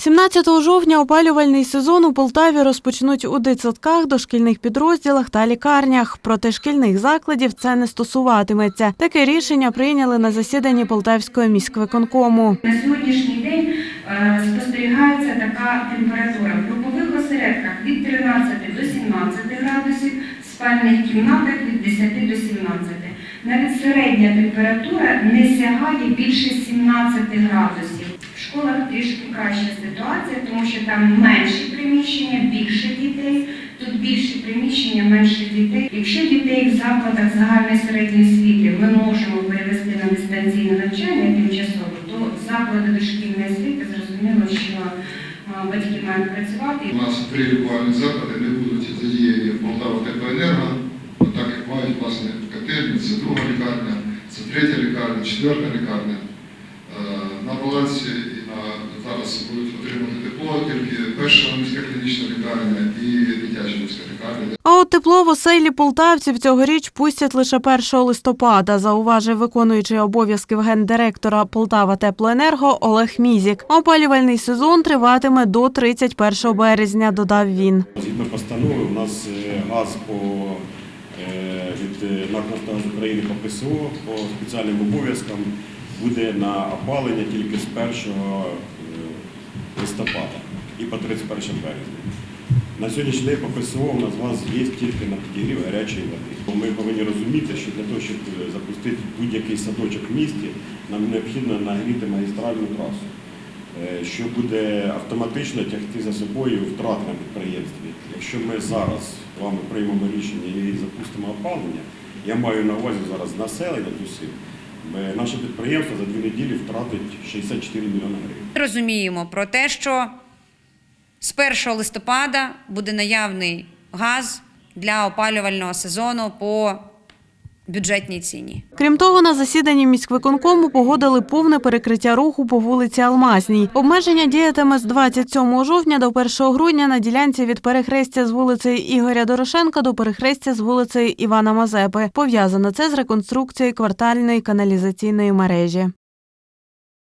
17 жовтня опалювальний сезон у Полтаві розпочнуть у дитсадках, дошкільних підрозділах та лікарнях. Проте шкільних закладів це не стосуватиметься. Таке рішення прийняли на засіданні Полтавського міськвиконкому. На сьогоднішній день е, спостерігається така температура в групових осередках від 13 до 17 градусів, в спальних кімнатах від 10 до 17. Навіть середня температура не сягає більше 17 градусів. Школах трішки краща ситуація, тому що там менші приміщення, більше дітей. Тут більше приміщення, менше дітей. Якщо дітей в закладах загальної середньої освіти ми можемо перевести на дистанційне навчання тимчасово, то заклади дошкільної освіти зрозуміло, що батьки мають працювати. У нас три лікувальні заклади не будуть задіяні в Полтава теплоенерго, так як мають власне котельні, це друга лікарня, це третя лікарня, четверта лікарня. Е, На балансі зараз будуть отримати тепло тільки перша міська клінічна лікарня і дитяча міська лікарня. А от тепло в оселі полтавців цьогоріч пустять лише 1 листопада, зауважив виконуючий обов'язків гендиректора Полтава Теплоенерго Олег Мізік. Опалювальний сезон триватиме до 31 березня, додав він. Згідно постанови, у нас е, газ по е, від е, «Нафтогаз України по ПСО по спеціальним обов'язкам буде на опалення тільки з 1 е, листопада і по 31 березня. На сьогоднішній день по ПСО у нас газ є тільки на підігрів гарячої води. Ми повинні розуміти, що для того, щоб е, запустити будь-який садочок в місті, нам необхідно нагріти магістральну трасу е, що буде автоматично тягти за собою втрати на підприємстві. Якщо ми зараз з вами приймемо рішення і запустимо опалення, я маю на увазі зараз населення тусів, наше підприємство за дві неділі втратить 64 мільйони гривень. Розуміємо про те, що з 1 листопада буде наявний газ для опалювального сезону по бюджетній ціні. Крім того, на засіданні міськвиконкому погодили повне перекриття руху по вулиці Алмазній. Обмеження діятиме з 27 жовтня до 1 грудня на ділянці від перехрестя з вулицею Ігоря Дорошенка до перехрестя з вулицею Івана Мазепи. Пов'язано це з реконструкцією квартальної каналізаційної мережі.